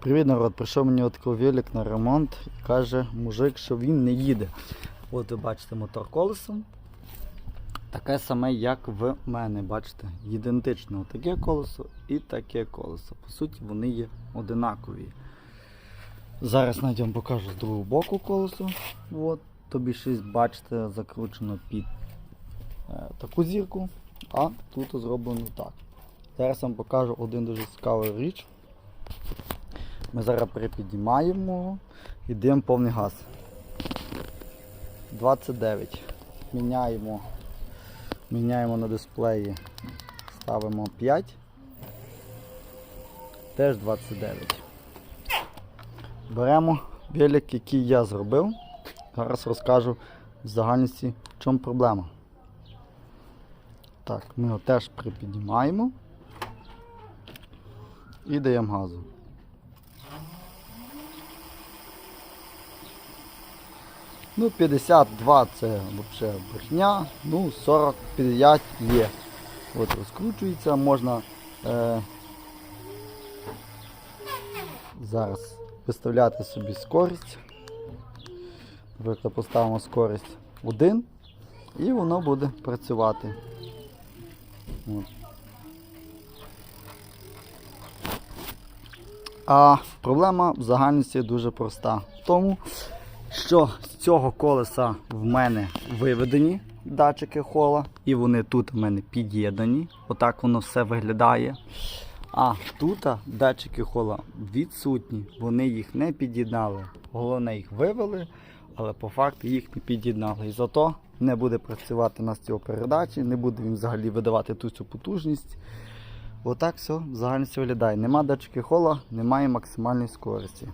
Привіт, народ, прийшов мені от велик на ремонт і каже мужик, що він не їде. От ви бачите мотор колесом. Таке саме, як в мене, бачите, ідентично таке колесо і таке колесо. По суті, вони є одинакові. Зараз навіть вам покажу з другого боку колесо. От, тобі щось, бачите, закручено під е, таку зірку, а тут зроблено так. Зараз вам покажу один дуже цікавий річ. Ми зараз перепіднімаємо і даємо повний газ. 29. Міняємо, міняємо на дисплеї, ставимо 5. Теж 29. Беремо велик, який я зробив. Зараз розкажу в загальності, в чому проблема. Так, ми його теж припіднімаємо і даємо газу. Ну, 52 це взагалі брехня, ну 45 є. От розкручується, можна е, зараз виставляти собі скорість. Наприклад, поставимо скорість 1 і воно буде працювати. От. А проблема в загальності дуже проста. Тому, що з цього колеса в мене виведені датчики хола, і вони тут в мене під'єднані. Отак воно все виглядає. А тут датчики хола відсутні, вони їх не під'єднали. Головне, їх вивели, але по факту їх не під'єднали. І зато не буде працювати у нас цього передачі, не буде він взагалі видавати ту цю потужність. Отак все в загальності виглядає. Нема датчики хола, немає максимальної скорості.